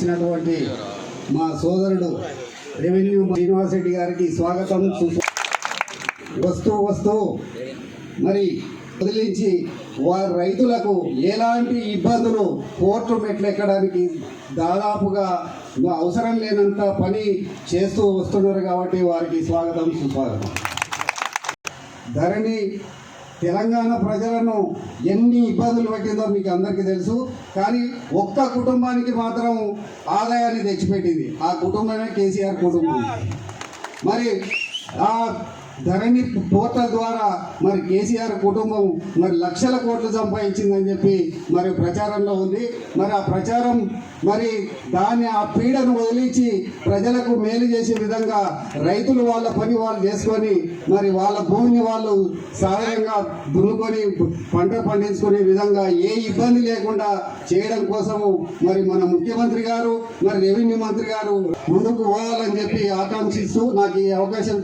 ఇచ్చినటువంటి మా సోదరుడు రెవెన్యూ శ్రీనివాస్ రెడ్డి గారికి స్వాగతం వస్తూ వస్తూ మరి వదిలించి వారి రైతులకు ఎలాంటి ఇబ్బందులు కోర్టు మెట్లెక్కడానికి దాదాపుగా అవసరం లేనంత పని చేస్తూ వస్తున్నారు కాబట్టి వారికి స్వాగతం సుస్వాగతం. ధరణి తెలంగాణ ప్రజలను ఎన్ని ఇబ్బందులు పెట్టిందో మీకు అందరికీ తెలుసు. కానీ ఒక్క కుటుంబానికి మాత్రం ఆదాయాన్ని తెచ్చిపెట్టింది. ఆ కుటుంబమే కేసీఆర్ కుటుంబం. మరి ఆ ధరణి పోర్టల్ ద్వారా మరి కేసీఆర్ కుటుంబం మరి లక్షల కోట్లు సంపాదించిందని చెప్పి మరి ప్రచారంలో ఉంది. మరి ఆ ప్రచారం మరి దాన్ని ఆ పీడను వదిలించి ప్రజలకు మేలు చేసే విధంగా రైతులు వాళ్ళ పని వాళ్ళు చేసుకొని మరి వాళ్ళ భూమిని వాళ్ళు సాధారణంగా దున్నుకొని పంట పండించుకునే విధంగా ఏ ఇబ్బంది లేకుండా చేయడం కోసము మరి మన ముఖ్యమంత్రి గారు మరి రెవెన్యూ మంత్రి గారు ముందుకు పోవాలని చెప్పి ఆకాంక్షిస్తూ నాకు ఈ అవకాశం